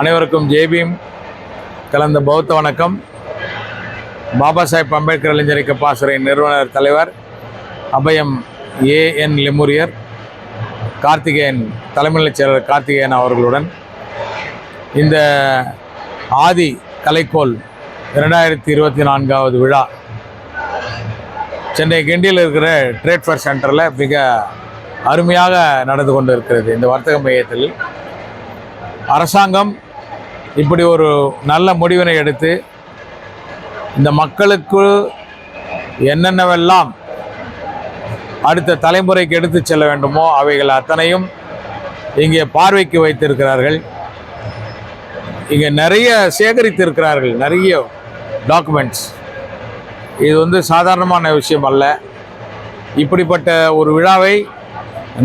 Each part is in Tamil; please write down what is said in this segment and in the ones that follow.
அனைவருக்கும் ஜேபிஎம் கலந்த பௌத்த வணக்கம். பாபா சாஹேப் அம்பேத்கர் இளைஞர் பாசறை நிறுவனர் தலைவர் அபயம் ஏஎன் லெமுரியர் கார்த்திகேயன் தலைமைச் செயலர் கார்த்திகேயன் அவர்களுடன் இந்த ஆதி கலைக்கோல் இரண்டாயிரத்தி இருபத்தி நான்காவது விழா சென்னை கிண்டியில் இருக்கிற ட்ரேட் ஃபேர் சென்டரில் மிக அருமையாக நடந்து கொண்டு இருக்கிறது இந்த வர்த்தக மையத்தில். அரசாங்கம் இப்படி ஒரு நல்ல முடிவினை எடுத்து இந்த மக்களுக்கு என்னென்னவெல்லாம் அடுத்த தலைமுறைக்கு எடுத்து செல்ல வேண்டுமோ அவைகள் அத்தனையும் இங்கே பார்வைக்கு வைத்திருக்கிறார்கள். இங்கே நிறைய சேகரித்திருக்கிறார்கள் நிறைய டாக்குமெண்ட்ஸ் இது வந்து சாதாரணமான விஷயம் அல்ல. இப்படிப்பட்ட ஒரு விழாவை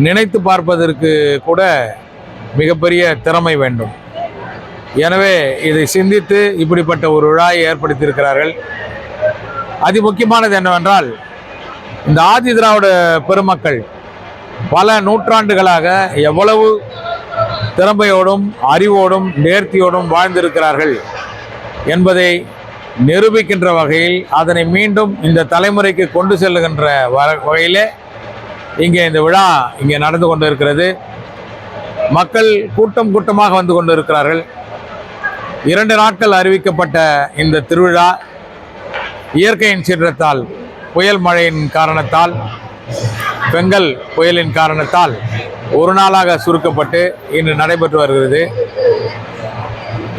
நினைத்து பார்ப்பதற்கு கூட மிகப்பெரிய திறமை வேண்டும். எனவே இதை சிந்தித்து இப்படிப்பட்ட ஒரு விழாவை ஏற்படுத்தியிருக்கிறார்கள். அதி முக்கியமானது என்னவென்றால் இந்த ஆதி திராவிட பெருமக்கள் பல நூற்றாண்டுகளாக எவ்வளவு திறமையோடும் அறிவோடும் நேர்த்தியோடும் வாழ்ந்திருக்கிறார்கள் என்பதை நிரூபிக்கின்ற வகையில் அதனை மீண்டும் இந்த தலைமுறைக்கு கொண்டு செல்லுகின்ற வ- வகையிலே இங்கே இந்த விழா இங்கே நடந்து கொண்டு இருக்கிறது மக்கள் கூட்டம் கூட்டமாக வந்து கொண்டு இருக்கிறார்கள் இரண்டு நாட்கள் அறிவிக்கப்பட்ட இந்த திருவிழா இயற்கையின் சீற்றத்தால் புயல் மழையின் காரணத்தால் பெங்கல் புயலின் காரணத்தால் ஒரு நாளாக சுருக்கப்பட்டு இன்று நடைபெற்று வருகிறது.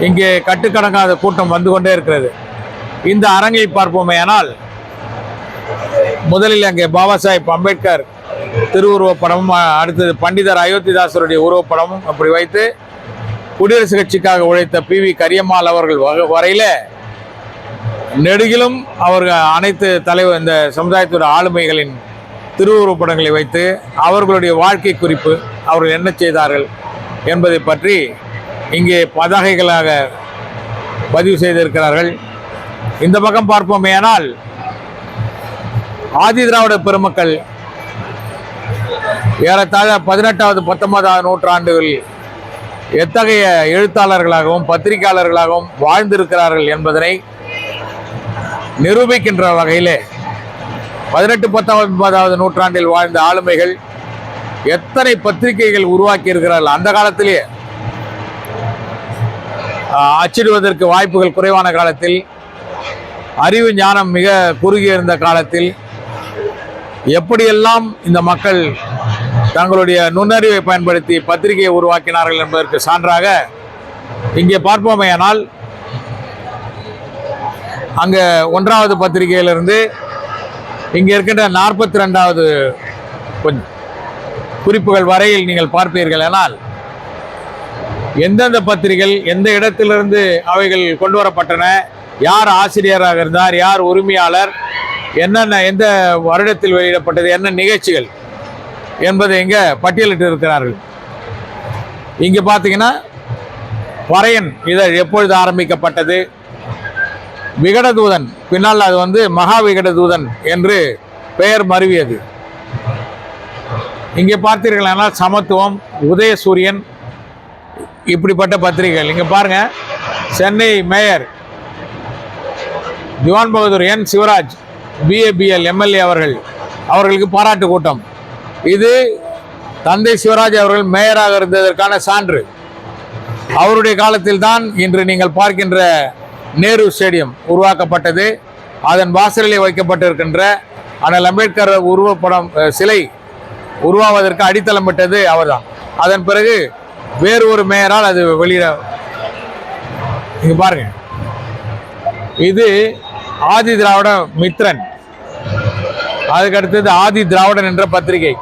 இங்கே கட்டுக்கடங்காத கூட்டம் வந்து கொண்டே இருக்கிறது. இந்த அரங்கை பார்ப்போமேயானால் முதலில் அங்கே பாபா சாஹேப் அம்பேத்கர் திருவுருவப் படமும் அடுத்தது பண்டிதர் அயோத்திதாசருடைய உருவப்படமும் அப்படி வைத்து குடியரசு கட்சிக்காக உழைத்த பி வி கரியம்மாள் அவர்கள் வரையில் நெடுகிலும் அவர்கள் அனைத்து தலைவர் இந்த சமுதாயத்தோட ஆளுமைகளின் திருவுருவப்படங்களை வைத்து அவர்களுடைய வாழ்க்கை குறிப்பு அவர்கள் என்ன செய்தார்கள் என்பதை பற்றி இங்கே பதாகைகளாக பதிவு செய்திருக்கிறார்கள். இந்த பக்கம் பார்ப்போமேயானால் ஆதி திராவிட பெருமக்கள் ஏறத்தாழ பதினெட்டாவது பத்தொன்பதாவது நூற்றாண்டுகளில் எத்தகைய எழுத்தாளர்களாகவும் பத்திரிகையாளர்களாகவும் வாழ்ந்திருக்கிறார்கள் என்பதனை நிரூபிக்கின்ற வகையிலே பதினெட்டு பத்தொன்பதாவது நூற்றாண்டில் வாழ்ந்த ஆளுமைகள் எத்தனை பத்திரிகைகள் உருவாக்கி இருக்கிறார்கள் அந்த காலத்திலேயே அச்சிடுவதற்கு வாய்ப்புகள் குறைவான காலத்தில் அறிவு ஞானம் மிக குறுகிய இருந்த காலத்தில் எப்படியெல்லாம் இந்த மக்கள் தங்களுடைய நுண்ணறிவை பயன்படுத்தி பத்திரிகையை உருவாக்கினார்கள் என்பதற்கு சான்றாக இங்கே பார்ப்போமேயானால் அங்கே ஒன்றாவது பத்திரிகையிலிருந்து இங்கே இருக்கின்ற நாற்பத்தி ரெண்டாவது குறிப்புகள் வரையில் நீங்கள் பார்ப்பீர்கள் ஆனால் எந்தெந்த பத்திரிகைகள் எந்த இடத்திலிருந்து அவைகள் கொண்டு வரப்பட்டன யார் ஆசிரியராக இருந்தார் யார் உரிமையாளர் என்னென்ன எந்த வருடத்தில் வெளியிடப்பட்டது என்ன நிகழ்ச்சிகள் என்பதை இங்கே பட்டியலிட்டு இருக்கிறார்கள் இங்கே பார்த்தீங்கன்னா வரையன் இதழ் எப்பொழுது ஆரம்பிக்கப்பட்டது? விகடதூதன் பின்னால் அது வந்து மகா விகடதூதன் என்று பெயர் மருவியது. இங்கே பார்த்தீர்களானால் சமத்துவம் உதயசூரியன் இப்படிப்பட்ட பத்திரிகைகள். இங்கே பாருங்க Chennai mayor Dewan Bahadur N Sivaraj BABL MLA அவர்கள் அவர்களுக்கு பாராட்டு கூட்டம். இது தந்தை சிவராஜ் அவர்கள் மேயராக இருந்ததற்கான சான்று. அவருடைய காலத்தில் தான் இன்று நீங்கள் பார்க்கின்ற நேரு ஸ்டேடியம் உருவாக்கப்பட்டது. அதன் வாசலிலே வைக்கப்பட்டிருக்கின்ற ஆனால் அம்பேத்கர் உருவப்படம் சிலை உருவாவதற்கு அடித்தளம் விட்டது அவர்தான். அதன் பிறகு வேறு ஒரு மேயரால் அது வெளியிட இங்க பாருங்க. இது ஆதி திராவிட மித்ரன். அதுக்கு அடுத்தது ஆதி திராவிடன் என்ற பத்திரிகை.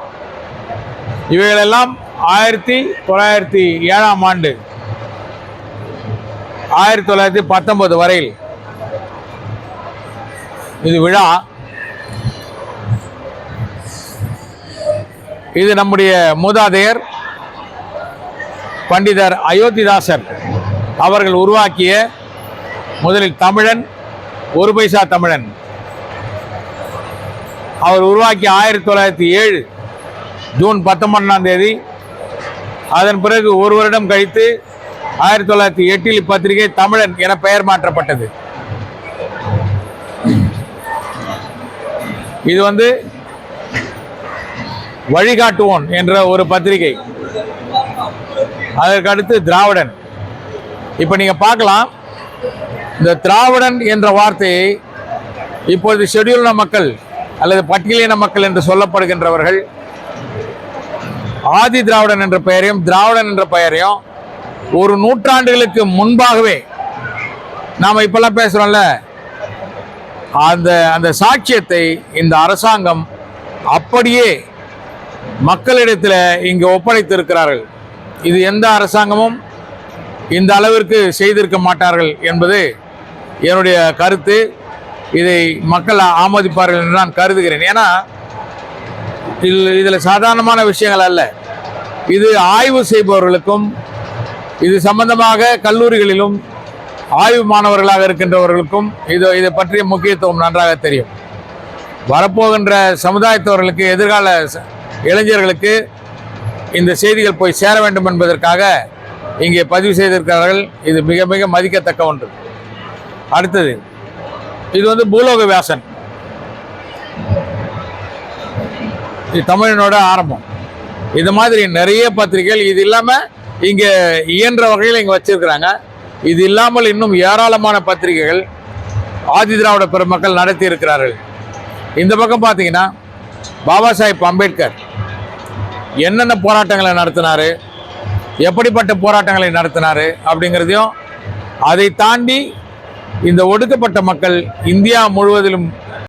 இவைகளெல்லாம் ஆயிரத்தி தொள்ளாயிரத்தி ஏழாம் ஆண்டு ஆயிரத்தி தொள்ளாயிரத்தி பத்தொன்பது வரையில். இது விழா. இது நம்முடைய மூதாதையர் பண்டிதர் அயோத்திதாசர் அவர்கள் உருவாக்கிய முதலில் தமிழன் ஒரு பைசா தமிழன். அவர் உருவாக்கிய ஆயிரத்தி தொள்ளாயிரத்தி ஏழு ஜூன் பத்தொன்பதாம் தேதி. அதன் பிறகு ஒரு வருடம் கழித்து ஆயிரத்தி தொள்ளாயிரத்தி எட்டில் இப்பத்திரிகை தமிழன் என பெயர் மாற்றப்பட்டது. இது வந்து வழிகாட்டுவோன் என்ற ஒரு பத்திரிகை. அதற்கு அடுத்து திராவிடன். இப்போ நீங்கள் பார்க்கலாம். இந்த திராவிடன் என்ற வார்த்தையை இப்பொழுது ஷெடியூல்ன மக்கள் அல்லது பட்டியலின மக்கள் என்று சொல்லப்படுகின்றவர்கள் ஆதி திராவிடன் என்ற பெயரையும் திராவிடன் என்ற பெயரையும் ஒரு நூற்றாண்டுகளுக்கு முன்பாகவே நாம் இப்பெல்லாம் பேசுகிறோம்ல அந்த அந்த சாட்சியத்தை இந்த அரசாங்கம் அப்படியே மக்களிடத்தில் இங்கே ஒப்படைத்திருக்கிறார்கள். இது எந்த அரசாங்கமும் இந்த அளவிற்கு செய்திருக்க மாட்டார்கள் என்பது என்னுடைய கருத்து. இதை மக்கள் ஆமோதிப்பார்கள் என்று நான் கருதுகிறேன். ஏன்னா இதில் இதில் சாதாரணமான விஷயங்கள் அல்ல. இது ஆய்வு செய்பவர்களுக்கும் இது சம்பந்தமாக கல்லூரிகளிலும் ஆய்வு மாணவர்களாக இருக்கின்றவர்களுக்கும் இது இதை பற்றிய முக்கியத்துவம் நன்றாக தெரியும். வரப்போகின்ற சமுதாயத்தவர்களுக்கு எதிர்கால ச- இளைஞர்களுக்கு இந்த செய்திகள் போய் சேர வேண்டும் என்பதற்காக இங்கே பதிவு செய்திருக்கிறார்கள். இது மிக மிக மதிக்கத்தக்க ஒன்று. அடுத்தது இது வந்து பூலோக வியாசன் இது தமிழனோட ஆரம்பம். இது மாதிரி நிறைய பத்திரிகைகள் இது இல்லாமல் இங்கே இயன்ற வகையில் இங்கே வச்சிருக்கிறாங்க. இது இல்லாமல் இன்னும் ஏராளமான பத்திரிகைகள் ஆதி திராவிட பெருமக்கள் நடத்தி இருக்கிறார்கள். இந்த பக்கம் பார்த்தீங்கன்னா பாபா சாஹிப் அம்பேத்கர் என்னென்ன போராட்டங்களை நடத்தினாரு எப்படிப்பட்ட போராட்டங்களை நடத்தினாரு அப்படிங்கிறதையும் அதை தாண்டி இந்த ஒடுக்கப்பட்ட மக்கள் இந்தியா முழுவதிலும்